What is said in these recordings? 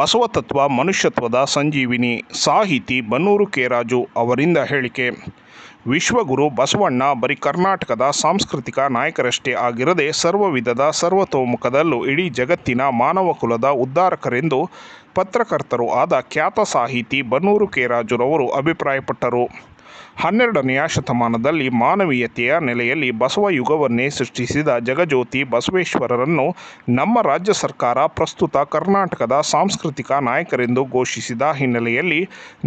ಬಸವತತ್ವ, ಮನುಷ್ಯತ್ವದ ಸಂಜೀವಿನಿ ಸಾಹಿತಿ ಬನ್ನೂರು ಕೆರಾಜು ಅವರಿಂದ ಹೇಳಿಕೆ. ವಿಶ್ವಗುರು ಬಸವಣ್ಣ ಬರೀ ಕರ್ನಾಟಕದ ಸಾಂಸ್ಕೃತಿಕ ನಾಯಕರಷ್ಟೇ ಆಗಿರದೆ ಸರ್ವ ವಿಧದ ಸರ್ವತೋಮುಖದಲ್ಲೂ ಇಡೀ ಜಗತ್ತಿನ ಮಾನವ ಕುಲದ ಉದ್ಧಾರಕರೆಂದು ಪತ್ರಕರ್ತರು ಆದ ಖ್ಯಾತ ಸಾಹಿತಿ ಬನ್ನೂರು ಕೆರಾಜುರವರು ಅಭಿಪ್ರಾಯಪಟ್ಟರು. ಹನ್ನೆರಡನೆಯ ಶತಮಾನದಲ್ಲಿ ಮಾನವೀಯತೆಯ ನೆಲೆಯಲ್ಲಿ ಬಸವ ಯುಗವನ್ನೇ ಸೃಷ್ಟಿಸಿದ ಜಗಜ್ಯೋತಿ ಬಸವೇಶ್ವರರನ್ನು ನಮ್ಮ ರಾಜ್ಯ ಸರ್ಕಾರ ಪ್ರಸ್ತುತ ಕರ್ನಾಟಕದ ಸಾಂಸ್ಕೃತಿಕ ನಾಯಕರೆಂದು ಘೋಷಿಸಿದ ಹಿನ್ನೆಲೆಯಲ್ಲಿ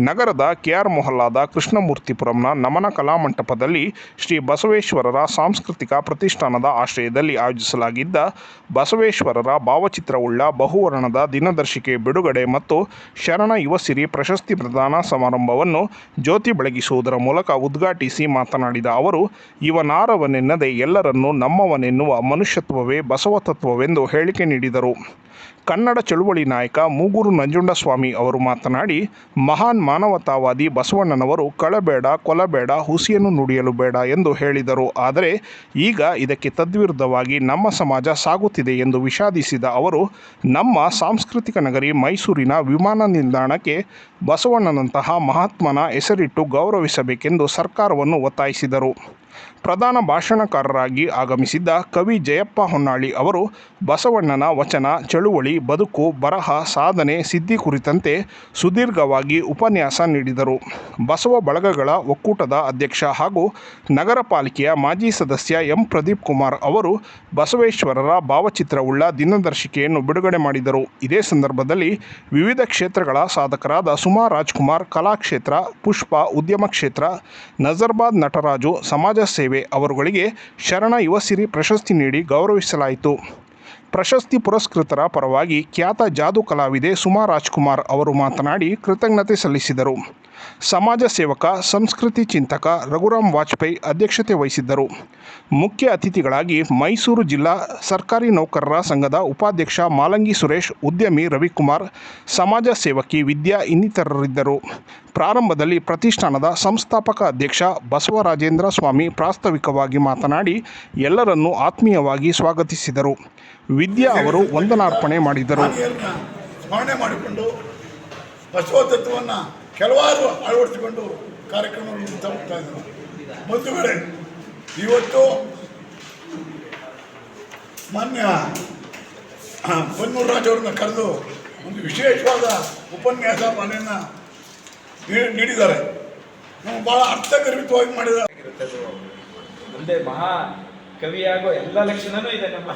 ನಗರದ ಕೆಆರ್ ಮೊಹಲ್ಲಾದ ಕೃಷ್ಣಮೂರ್ತಿಪುರಂನ ನಮನ ಕಲಾಮಂಟಪದಲ್ಲಿ ಶ್ರೀ ಬಸವೇಶ್ವರರ ಸಾಂಸ್ಕೃತಿಕ ಪ್ರತಿಷ್ಠಾನದ ಆಶ್ರಯದಲ್ಲಿ ಆಯೋಜಿಸಲಾಗಿದ್ದ ಬಸವೇಶ್ವರರ ಭಾವಚಿತ್ರವುಳ್ಳ ಬಹುವರ್ಣದ ದಿನದರ್ಶಿಕೆ ಬಿಡುಗಡೆ ಮತ್ತು ಶರಣ ಯುವಸಿರಿ ಪ್ರಶಸ್ತಿ ಪ್ರದಾನ ಸಮಾರಂಭವನ್ನು ಜ್ಯೋತಿ ಬೆಳಗಿಸುವುದರ ಮೂಲಕ ಉದ್ಘಾಟಿಸಿ ಮಾತನಾಡಿದ ಅವರು ಇವನಾರವನೆನ್ನದೆ ಎಲ್ಲರನ್ನೂ ನಮ್ಮವನೆನ್ನುವ ಮನುಷ್ಯತ್ವವೇ ಬಸವತತ್ವವೆಂದು ಹೇಳಿಕೆ ನೀಡಿದರು. ಕನ್ನಡ ಚಳುವಳಿ ನಾಯಕ ಮೂಗೂರು ನಂಜುಂಡಸ್ವಾಮಿ ಅವರು ಮಾತನಾಡಿ, ಮಹಾನ್ ಮಾನವತಾವಾದಿ ಬಸವಣ್ಣನವರು ಕಳಬೇಡ, ಕೊಲಬೇಡ, ಹುಸಿಯನ್ನು ನುಡಿಯಲು ಬೇಡ ಎಂದು ಹೇಳಿದರು. ಆದರೆ ಈಗ ಇದಕ್ಕೆ ತದ್ವಿರುದ್ಧವಾಗಿ ನಮ್ಮ ಸಮಾಜ ಸಾಗುತ್ತಿದೆ ಎಂದು ವಿಷಾದಿಸಿದ ಅವರು, ನಮ್ಮ ಸಾಂಸ್ಕೃತಿಕ ನಗರಿ ಮೈಸೂರಿನ ವಿಮಾನ ನಿಲ್ದಾಣಕ್ಕೆ ಬಸವಣ್ಣನಂತಹ ಮಹಾತ್ಮನ ಹೆಸರಿಟ್ಟು ಗೌರವಿಸಬೇಕೆಂದು ಸರ್ಕಾರವನ್ನು ಒತ್ತಾಯಿಸಿದರು. ಪ್ರಧಾನ ಭಾಷಣಕಾರರಾಗಿ ಆಗಮಿಸಿದ್ದ ಕವಿ ಜಯಪ್ಪ ಹೊನ್ನಾಳಿ ಅವರು ಬಸವಣ್ಣನ ವಚನ, ಚಳುವಳಿ, ಬದುಕು, ಬರಹ, ಸಾಧನೆ, ಸಿದ್ಧಿ ಕುರಿತಂತೆ ಸುದೀರ್ಘವಾಗಿ ಉಪನ್ಯಾಸ ನೀಡಿದರು. ಬಸವ ಬಳಗಗಳ ಒಕ್ಕೂಟದ ಅಧ್ಯಕ್ಷ ಹಾಗೂ ನಗರ ಪಾಲಿಕೆಯ ಮಾಜಿ ಸದಸ್ಯ ಎಂ ಪ್ರದೀಪ್ ಕುಮಾರ್ ಅವರು ಬಸವೇಶ್ವರರ ಭಾವಚಿತ್ರವುಳ್ಳ ದಿನದರ್ಶಿಕೆಯನ್ನು ಬಿಡುಗಡೆ ಮಾಡಿದರು. ಇದೇ ಸಂದರ್ಭದಲ್ಲಿ ವಿವಿಧ ಕ್ಷೇತ್ರಗಳ ಸಾಧಕರಾದ ಸುಮಾ ರಾಜ್ಕುಮಾರ್, ಕಲಾಕ್ಷೇತ್ರ, ಪುಷ್ಪ, ಉದ್ಯಮ ಕ್ಷೇತ್ರ, ನಜರ್ಬಾದ್ ನಟರಾಜು, ಸಮಾಜ ಸೇವೆ ಅವರುಗಳಿಗೆ ಶರಣ ಯುವಸಿರಿ ಪ್ರಶಸ್ತಿ ನೀಡಿ ಗೌರವಿಸಲಾಯಿತು. ಪ್ರಶಸ್ತಿ ಪುರಸ್ಕೃತರ ಪರವಾಗಿ ಖ್ಯಾತ ಜಾದು ಕಲಾವಿದೆ ಸುಮಾ ರಾಜ್ಕುಮಾರ್ ಅವರು ಮಾತನಾಡಿ ಕೃತಜ್ಞತೆ ಸಲ್ಲಿಸಿದರು. ಸಮಾಜ ಸೇವಕ, ಸಂಸ್ಕೃತಿ ಚಿಂತಕ ರಘುರಾಮ್ ವಾಜಪೇಯಿ ಅಧ್ಯಕ್ಷತೆ ವಹಿಸಿದ್ದರು. ಮುಖ್ಯ ಅತಿಥಿಗಳಾಗಿ ಮೈಸೂರು ಜಿಲ್ಲಾ ಸರ್ಕಾರಿ ನೌಕರರ ಸಂಘದ ಉಪಾಧ್ಯಕ್ಷ ಮಾಲಂಗಿ ಸುರೇಶ್, ಉದ್ಯಮಿ ರವಿಕುಮಾರ್, ಸಮಾಜ ಸೇವಕಿ ವಿದ್ಯಾ ಇನ್ನಿತರರಿದ್ದರು. ಪ್ರಾರಂಭದಲ್ಲಿ ಪ್ರತಿಷ್ಠಾನದ ಸಂಸ್ಥಾಪಕ ಅಧ್ಯಕ್ಷ ಬಸವರಾಜೇಂದ್ರ ಸ್ವಾಮಿ ಪ್ರಾಸ್ತಾವಿಕವಾಗಿ ಮಾತನಾಡಿ ಎಲ್ಲರನ್ನು ಆತ್ಮೀಯವಾಗಿ ಸ್ವಾಗತಿಸಿದರು. ವಿದ್ಯಾ ಅವರು ವಂದನಾರ್ಪಣೆ ಮಾಡಿದರು. ಸ್ಮರಣೆ ಮಾಡಿಕೊಂಡು ಬಸವ ತತ್ವವನ್ನು ಕೆಲವಾರು ಅಳವಡಿಸಿಕೊಂಡು ಕಾರ್ಯಕ್ರಮವನ್ನು ತಲುಪ್ತಾ ಇದ್ದರು ಬಂಧುಗಳೇ, ಇವತ್ತು ಮಾನ್ಯ ರಾಜ್ ಅವ್ರನ್ನ ಕರೆದು ಒಂದು ವಿಶೇಷವಾದ ಉಪನ್ಯಾಸ ಮನೆಯನ್ನು ನೀಡಿದ್ದಾರೆ. ನಾವು ಭಾಳ ಅರ್ಥಗರ್ಭಿತವಾಗಿ ಮಾಡಿದ ಮುಂದೆ ಮಹಾ ಕವಿಯಾಗೋ ಎಲ್ಲ ಲಕ್ಷಣನೂ ಇದೆ ನಮ್ಮ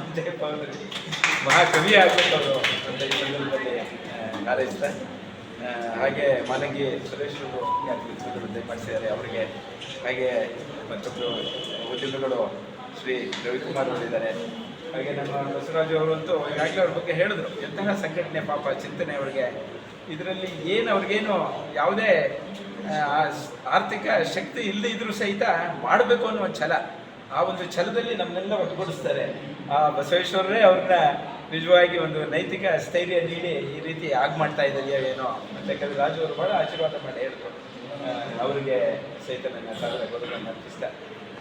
ಅವರಲ್ಲಿ ಮಹಾ ಕವಿ ಆಗಬೇಕು ಅಂತ ಈ ಹಾಗೆ ಮಾಲಂಗಿ ಸುರೇಶ್ ಅವರು ಮಾಡಿಸಿದ್ದಾರೆ. ಅವರಿಗೆ ಹಾಗೆ ಮತ್ತೊಬ್ಬರು ಉದ್ಯಮಿಗಳು ಶ್ರೀ ರವಿಕುಮಾರ್ ಅವರಿದ್ದಾರೆ ಹಾಗೆ ನಮ್ಮ ಬಸವರಾಜು ಅವರಂತೂ ಈಗಾಗಲೇ ಅವ್ರ ಬಗ್ಗೆ ಹೇಳಿದ್ರು. ಎಂತಹ ಸಂಘಟನೆ ಪಾಪ ಚಿಂತನೆ ಅವರಿಗೆ. ಇದರಲ್ಲಿ ಏನು ಅವ್ರಿಗೇನು ಯಾವುದೇ ಆರ್ಥಿಕ ಶಕ್ತಿ ಇಲ್ಲದೆ ಇದ್ರೂ ಸಹಿತ ಮಾಡಬೇಕು ಅನ್ನೋ ಒಂದು ಛಲ. ಆ ಒಂದು ಛಲದಲ್ಲಿ ನಮ್ಮನ್ನೆಲ್ಲ ಒಟ್ಟುಗೂಡಿಸ್ತಾರೆ ಆ, ಬಸವೇಶ್ವರರೇ ಅವ್ರನ್ನ ನಿಜವಾಗಿ ಒಂದು ನೈತಿಕ ಸ್ಥೈರ್ಯ ನೀಡಿ ಈ ರೀತಿ ಆಗ ಮಾಡ್ತಾ ಇದ್ದಾರೆ ಏನೋ. ಅಂತ ಕೆಲವು ರಾಜು ಅವರು ಭಾಳ ಆಶೀರ್ವಾದ ಮಾಡಿ ಹೇಳಿದ್ರು. ಅವರಿಗೆ ಸಹಿತ ನನ್ನ ಸಾಗರ ಗೌರವವನ್ನು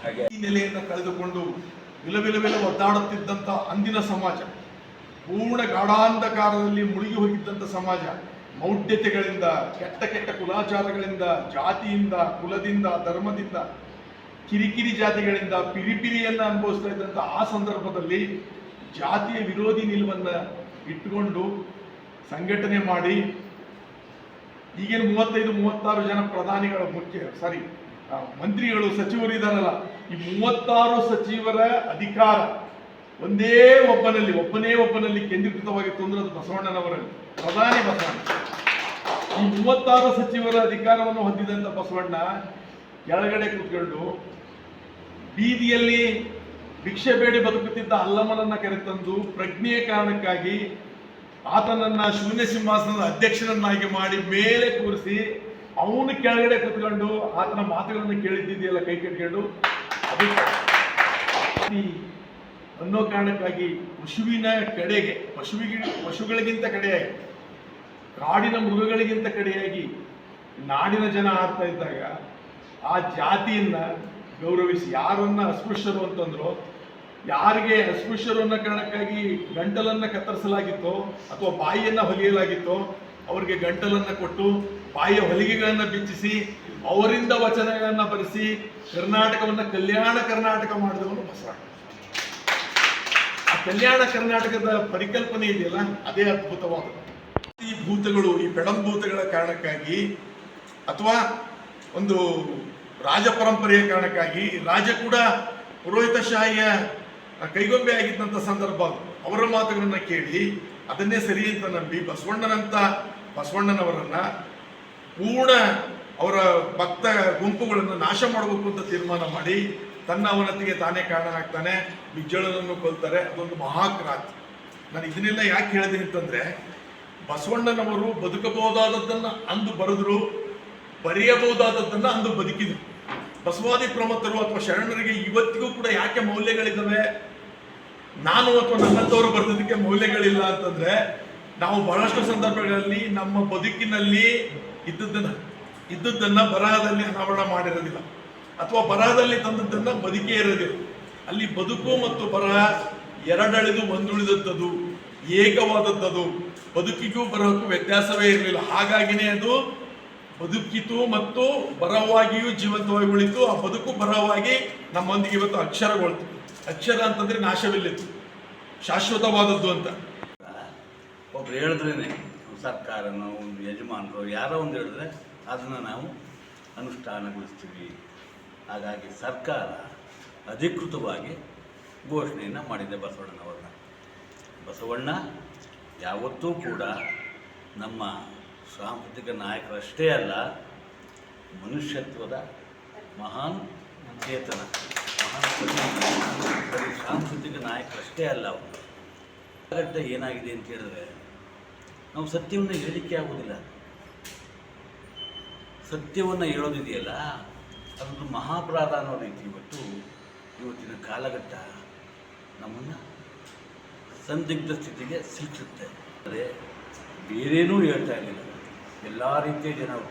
ಹಾಗೆ. ಈ ನೆಲೆಯನ್ನು ಕಳೆದುಕೊಂಡು ವಿಲವಿಲವಿಲ ಒದ್ದಾಡುತ್ತಿದ್ದಂಥ ಅಂದಿನ ಸಮಾಜ, ಪೂರ್ಣ ಗಾಢಾಂಧಕಾರದಲ್ಲಿ ಮುಳುಗಿ ಹೋಗಿದ್ದಂಥ ಸಮಾಜ, ಮೌಢ್ಯತೆಗಳಿಂದ, ಕೆಟ್ಟ ಕೆಟ್ಟ ಕುಲಾಚಾರಗಳಿಂದ, ಜಾತಿಯಿಂದ, ಕುಲದಿಂದ, ಧರ್ಮದಿಂದ, ಕಿರಿಕಿರಿ ಜಾತಿಗಳಿಂದ, ಪಿರಿಪಿರಿಯನ್ನು ಅನುಭವಿಸ್ತಾ ಇದ್ದಂಥ ಆ ಸಂದರ್ಭದಲ್ಲಿ ಜಾತಿಯ ವಿರೋಧಿ ನಿಲುವನ್ನು ಇಟ್ಟುಕೊಂಡು ಸಂಘಟನೆ ಮಾಡಿ ಈಗೇನು ಮೂವತ್ತೈದು, ಮೂವತ್ತಾರು ಜನ ಪ್ರಧಾನಿಗಳ ಮುಖ್ಯ ಸಾರಿ ಮಂತ್ರಿಗಳು, ಸಚಿವರು ಇದ್ದಾರಲ್ಲ, ಈ ಮೂವತ್ತಾರು ಸಚಿವರ ಅಧಿಕಾರ ಒಂದೇ ಒಬ್ಬನಲ್ಲಿ, ಒಬ್ಬನೇ ಒಬ್ಬನಲ್ಲಿ ಕೇಂದ್ರೀಕೃತವಾಗಿತ್ತು ಅಂದ್ರೆ ಅದು ಬಸವಣ್ಣನವರಲ್ಲಿ, ಪ್ರಧಾನಿ ಬಸವಣ್ಣ. ಈ ಮೂವತ್ತಾರು ಸಚಿವರ ಅಧಿಕಾರವನ್ನು ಹೊಂದಿದಂಥ ಬಸವಣ್ಣ ಕೆಳಗಡೆ ಕೂತ್ಕೊಂಡು ಬೀದಿಯಲ್ಲಿ ಭಿಕ್ಷೆ ಬೇಡಿ ಬದುಕುತ್ತಿದ್ದ ಅಲ್ಲಮ್ಮನನ್ನ ಕರೆತಂದು ಪ್ರಜ್ಞೆಯ ಕಾರಣಕ್ಕಾಗಿ ಆತನನ್ನ ಶೂನ್ಯ ಸಿಂಹಾಸನದ ಅಧ್ಯಕ್ಷನನ್ನಾಗಿ ಮಾಡಿ ಮೇಲೆ ಕೂರಿಸಿ ಅವನು ಕೆಳಗಡೆ ಕೂತ್ಕೊಂಡು ಆತನ ಮಾತುಗಳನ್ನು ಕೇಳಿದ್ದಿದೆಯಲ್ಲ ಕೈ ಕಟ್ಕೊಂಡು ಅನ್ನೋ ಕಾರಣಕ್ಕಾಗಿ ಪಶುವಿನ ಕಡೆಗೆ, ಪಶುವಿಗೆ, ಪಶುಗಳಿಗಿಂತ ಕಡೆಯಾಗಿ, ಕಾಡಿನ ಮೃಗಗಳಿಗಿಂತ ಕಡೆಯಾಗಿ ನಾಡಿನ ಜನ ಆಡ್ತಾ ಇದ್ದಾಗ ಆ ಜಾತಿಯನ್ನ ಗೌರವಿಸಿ ಯಾರನ್ನ ಅಸ್ಪೃಶ್ಯರು ಅಂತಂದ್ರು ಯಾರಿಗೆ ಅಸ್ಪೃಶ್ಯರು ಅನ್ನೋ ಕಾರಣಕ್ಕಾಗಿ ಗಂಟಲನ್ನ ಕತ್ತರಿಸಲಾಗಿತ್ತೋ ಅಥವಾ ಬಾಯಿಯನ್ನ ಹೊಲಿಯಲಾಗಿತ್ತೋ ಅವರಿಗೆ ಗಂಟಲನ್ನು ಕೊಟ್ಟು ಬಾಯಿಯ ಹೊಲಿಗೆಗಳನ್ನು ಬಿಚ್ಚಿಸಿ ಅವರಿಂದ ವಚನಗಳನ್ನು ಬರೆಸಿ ಕರ್ನಾಟಕವನ್ನು ಕಲ್ಯಾಣ ಕರ್ನಾಟಕ ಮಾಡಿದವನು ಬಸವಣ್ಣ. ಆ ಕಲ್ಯಾಣ ಕರ್ನಾಟಕದ ಪರಿಕಲ್ಪನೆ ಇದೆಯಲ್ಲ, ಅದೇ ಅದ್ಭುತವಾದದ್ದು. ಈ ಭೂತಗಳು, ಈ ಬೆಳಂಭೂತಗಳ ಕಾರಣಕ್ಕಾಗಿ ಅಥವಾ ಒಂದು ರಾಜ ಪರಂಪರೆಯ ಕಾರಣಕ್ಕಾಗಿ ರಾಜ ಕೂಡ ಪುರೋಹಿತಶಾಹಿಯ ಕೈಗೊಂಬೆ ಆಗಿದ್ದಂಥ ಸಂದರ್ಭ. ಅವರ ಮಾತುಗಳನ್ನು ಕೇಳಿ ಅದನ್ನೇ ಸರಿ ಅಂತ ನಂಬಿ ಬಸವಣ್ಣನಂತ ಬಸವಣ್ಣನವರನ್ನ ಪೂರ್ಣ ಅವರ ಭಕ್ತ ಗುಂಪುಗಳನ್ನು ನಾಶ ಮಾಡಬೇಕು ಅಂತ ತೀರ್ಮಾನ ಮಾಡಿ ತನ್ನ ಅವನತಿಗೆ ತಾನೇ ಕಾರಣನಾಗ್ತಾನೆ ಬಿಜ್ಜಳನನ್ನು ಕೊಲ್ತಾರೆ, ಅದೊಂದು ಮಹಾಕ್ರಾಂತಿ ನಾನು ಇದನ್ನೆಲ್ಲ ಯಾಕೆ ಹೇಳಿದೆ ಅಂತಂದ್ರೆ, ಬಸವಣ್ಣನವರು ಬದುಕಬಹುದಾದದ್ದನ್ನು ಅಂದು ಬರೆದ್ರು, ಬರೆಯಬಹುದಾದದ್ದನ್ನು ಅಂದು ಬದುಕಿದ್ರು ಬಸವಾದಿ ಪ್ರಮುಖರು ಅಥವಾ ಶರಣರಿಗೆ ಇವತ್ತಿಗೂ ಕೂಡ ಯಾಕೆ ಮೌಲ್ಯಗಳಿದ್ದಾವೆ? ನಾನು ಅಥವಾ ನನ್ನಂತವರು ಬರ್ತಿದ್ದಕ್ಕೆ ಮೌಲ್ಯಗಳಿಲ್ಲ ಅಂತಂದ್ರೆ, ನಾವು ಬಹಳಷ್ಟು ಸಂದರ್ಭಗಳಲ್ಲಿ ನಮ್ಮ ಬದುಕಿನಲ್ಲಿ ಇದ್ದದ್ದನ್ನ ಇದ್ದದ್ದನ್ನ ಬರಹದಲ್ಲಿ ಅನಾವರಣ ಮಾಡಿರೋದಿಲ್ಲ. ಅಥವಾ ಬರಹದಲ್ಲಿ ತಂದದ್ದನ್ನ ಬದುಕೇ ಇರೋದಿಲ್ಲ. ಅಲ್ಲಿ ಬದುಕು ಮತ್ತು ಬರಹ ಎರಡಳಿದು ಒಂದುಳಿದದ್ದು ಏಕವಾದದ್ದದು. ಬದುಕಿಗೂ ಬರಹಕ್ಕೂ ವ್ಯತ್ಯಾಸವೇ ಇರಲಿಲ್ಲ. ಹಾಗಾಗಿನೇ ಅದು ಬದುಕಿತು ಮತ್ತು ಬರವಾಗಿಯೂ ಜೀವಂತವಾಗಿ ಉಳಿತು. ಆ ಬದುಕು ಬರವಾಗಿ ನಮ್ಮೊಂದಿಗೆ ಇವತ್ತು ಅಕ್ಷರಗೊಳ್ತು ಅಕ್ಷರ ಅಂತಂದ್ರೆ ನಾಶವಿಲ್ಲಿತ್ತು ಶಾಶ್ವತವಾದದ್ದು ಅಂತ. ಒಬ್ರು ಹೇಳಿದ್ರೇನೆ ಸರ್ಕಾರನೋ, ಒಂದು ಯಜಮಾನರು, ಯಾರೋ ಒಂದು ಹೇಳಿದ್ರೆ ಅದನ್ನು ನಾವು ಅನುಷ್ಠಾನಗೊಳಿಸ್ತೀವಿ. ಹಾಗಾಗಿ ಸರ್ಕಾರ ಅಧಿಕೃತವಾಗಿ ಘೋಷಣೆಯನ್ನು ಮಾಡಿದೆ ಬಸವಣ್ಣನವ್ರನ್ನ. ಬಸವಣ್ಣ, ಯಾವತ್ತೂ ಕೂಡ ನಮ್ಮ ಸಾಂಸ್ಕೃತಿಕ ನಾಯಕರಷ್ಟೇ ಅಲ್ಲ, ಮನುಷ್ಯತ್ವದ ಮಹಾನ್ ಚೇತನ, ಮಹಾನ್. ಬರೀ ಸಾಂಸ್ಕೃತಿಕ ನಾಯಕರಷ್ಟೇ ಅಲ್ಲ ಅವರು ಏನಾಗಿದೆ ಅಂತ ಹೇಳಿದ್ರೆ, ನಾವು ಸತ್ಯವನ್ನು ಹೇಳಿಕೆ ಆಗೋದಿಲ್ಲ. ಸತ್ಯವನ್ನು ಹೇಳೋದಿದೆಯಲ್ಲ, ಅದೊಂದು ಮಹಾಪರಾಧ ಅನ್ನೋ ರೀತಿ ಇವತ್ತು ಇವತ್ತಿನ ಕಾಲಘಟ್ಟ ನಮ್ಮನ್ನು ಸಂದಿಗ್ಧ ಸ್ಥಿತಿಗೆ ಸಿಲುಕಿಸುತ್ತೆ. ಅಂದರೆ ಬೇರೇನೂ ಹೇಳ್ತಾ ಇರಲಿಲ್ಲ. ಎಲ್ಲ ರೀತಿಯ ಜನರು,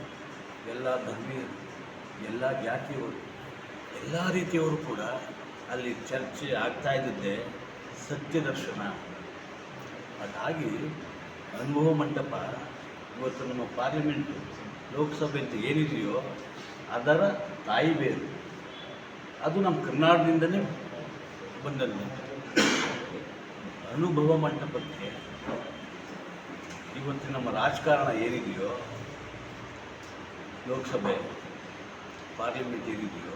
ಎಲ್ಲ ಧರ್ಮೀಯರು, ಎಲ್ಲ ಜಾತಿಯವರು, ಎಲ್ಲ ರೀತಿಯವರು ಕೂಡ ಅಲ್ಲಿ ಚರ್ಚೆ ಆಗ್ತಾ ಇದ್ದದ್ದೇ ಸತ್ಯದರ್ಶನ ಅದಾಗಿ ಅನುಭವ ಮಂಟಪ ಇವತ್ತು ನಮ್ಮ ಪಾರ್ಲಿಮೆಂಟು ಲೋಕಸಭೆ ಅಂತ ಏನಿದೆಯೋ ಅದರ ತಾಯಿ ಬೇರು. ಅದು ನಮ್ಮ ಕರ್ನಾಟಕದಿಂದಲೇ ಬಂದದ್ದು. ಅನುಭವ ಮಂಟಪಕ್ಕೆ ಇವತ್ತು ನಮ್ಮ ರಾಜಕಾರಣ ಏನಿದೆಯೋ, ಲೋಕಸಭೆ ಪಾರ್ಲಿಮೆಂಟ್ ಏನಿದೆಯೋ,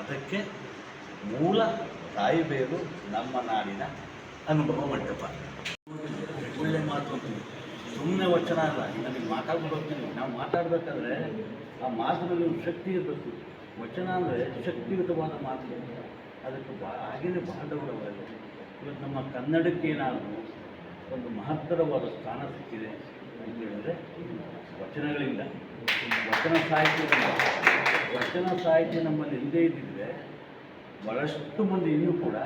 ಅದಕ್ಕೆ ಮೂಲ ತಾಯಿ ನಮ್ಮ ನಾಡಿನ ಅನುಭವ ಮಂಟಪ. ಒಳ್ಳೆ ಮಾತು ಸುಮ್ಮನೆ ವಚನ ಅಲ್ಲ ನನಗೆ ಮಾತಾಡ್ಬಿಟ್ಟು ಹೋಗ್ತೀನಿ. ನಾವು ಮಾತಾಡಬೇಕಾದ್ರೆ ಆ ಮಾತಿನಲ್ಲಿ ಒಂದು ಶಕ್ತಿ ಇರಬೇಕು. ವಚನ ಅಂದರೆ ಶಕ್ತಿಯುತವಾದ ಮಾತು. ಅದಕ್ಕೆ ಬಾ, ಹಾಗೇನೆ ಬಾಂಧವರವಲ್ಲ ಇವತ್ತು ನಮ್ಮ ಕನ್ನಡಕ್ಕೆ ಏನಾದರೂ ಒಂದು ಮಹತ್ತರವಾದ ಸ್ಥಾನ ಸಿಕ್ಕಿದೆ ಅಂತ ಹೇಳಿದ್ರೆ, ವಚನಗಳಿಂದ, ವಚನ ಸಾಹಿತ್ಯ ವಚನ ಸಾಹಿತ್ಯ ನಮ್ಮಲ್ಲಿ ಇಲ್ಲದೇ ಇದ್ದಿದ್ರೆ ಬಹಳಷ್ಟು ಮಂದಿ ಇನ್ನೂ ಕೂಡ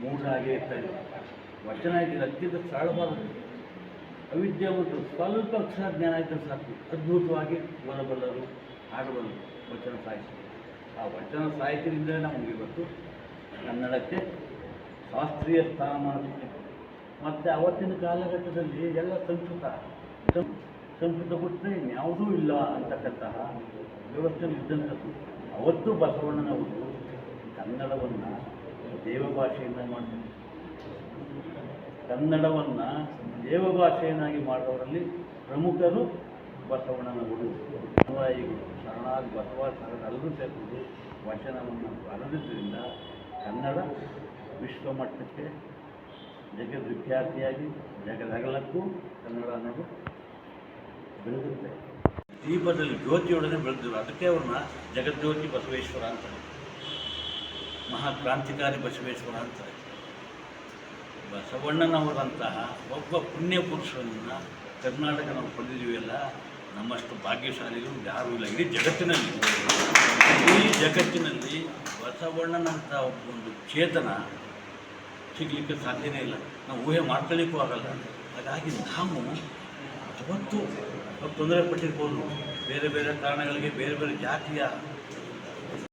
ಮೂಢರಾಗೇ ಇರ್ತಾರೆ ವಚನ ಇದ್ದರೆ ಅತ್ಯಂತ ಸರಳವಾದದ್ದು. ಅವಿದ್ಯಾವಂತರು ಸ್ವಲ್ಪ ಅಕ್ಷರ ಜ್ಞಾನ ಇದ್ದರೆ ಸಾಕು. ಅದ್ಭುತವಾಗಿ ಓದಬಲ್ಲರು ಹಾಡಬಲ್ಲರು ವಚನ ಸಾಹಿತ್ಯ. ಆ ವಚನ ಸಾಹಿತ್ಯದಿಂದಲೇ ನಮಗೆ ಇವತ್ತು ಕನ್ನಡಕ್ಕೆ ಶಾಸ್ತ್ರೀಯ ಸ್ಥಾನಮಾನ ಮತ್ತು ಅವತ್ತಿನ ಕಾಲಘಟ್ಟದಲ್ಲಿ ಎಲ್ಲ ಸಂಸ್ಕೃತ. ಸಂಸ್ಕೃತ ಬಿಟ್ಟರೆ ಇನ್ಯಾವುದೂ ಇಲ್ಲ ಅಂತಕ್ಕಂತಹ ವ್ಯವಸ್ಥೆ ಇದ್ದಂಥದ್ದು. ಅವತ್ತು ಬಸವಣ್ಣನವರು ಕನ್ನಡವನ್ನು ದೇವಭಾಷೆಯಿಂದ ಮಾಡಿದ್ರು ಕನ್ನಡವನ್ನು ದೇವಭಾಷೆಯನ್ನಾಗಿ ಮಾಡಿದವರಲ್ಲಿ ಪ್ರಮುಖರು ಬಸವಣ್ಣನವರು ಅನುಯಾಯಿಗಳು ಶರಣಾಗಿ ಬಸವ ಶರಣರೆಲ್ಲರೂ ಸೇರಿಕೊಂಡು ವಚನವನ್ನು ಬರೆದಿದ್ದರಿಂದ ಕನ್ನಡ ವಿಶ್ವಮಟ್ಟಕ್ಕೆ ಜಗದ್ವಿಖ್ಯಾತಿಯಾಗಿ ಜಗದಗಲಕ್ಕೂ ಕನ್ನಡ ಅನ್ನೋದು ಬೆಳೆದುತ್ತೆ ದೀಪದಲ್ಲಿ ಜ್ಯೋತಿಯೊಡನೆ ಬೆಳೆದಿರು ಅದಕ್ಕೆ ಅವ್ರನ್ನ ಜಗಜ್ಯೋತಿ ಬಸವೇಶ್ವರ ಅಂತಾರೆ. ಮಹಾಕ್ರಾಂತಿಕಾರಿ ಬಸವೇಶ್ವರ ಅಂತಾರೆ. ಬಸವಣ್ಣನವರಂತಹ ಒಬ್ಬ ಪುಣ್ಯ ಪುರುಷರನ್ನು ಕರ್ನಾಟಕ ನಾವು ಪಡೆದಿದ್ದೀವಲ್ಲ ನಮ್ಮಷ್ಟು ಭಾಗ್ಯಶಾಲಿಗಳು ಯಾರೂ ಇಲ್ಲ. ಇಡೀ ಜಗತ್ತಿನಲ್ಲಿ. ಇಡೀ ಜಗತ್ತಿನಲ್ಲಿ ಬಸವಣ್ಣನಂಥ ಒಂದು ಚೇತನ ಸಿಗಲಿಕ್ಕೆ ಸಾಧ್ಯನೇ ಇಲ್ಲ. ನಾವು ಊಹೆ ಮಾಡ್ಕೊಳ್ಳಿಕ್ಕೂ ಆಗಲ್ಲ. ಹಾಗಾಗಿ ನಾವು ಅವತ್ತು ನಾವು ತೊಂದರೆ ಪಟ್ಟಿರ್ಬೋದು ಬೇರೆ ಬೇರೆ ಕಾರಣಗಳಿಗೆ ಬೇರೆ ಬೇರೆ ಜಾತಿಯ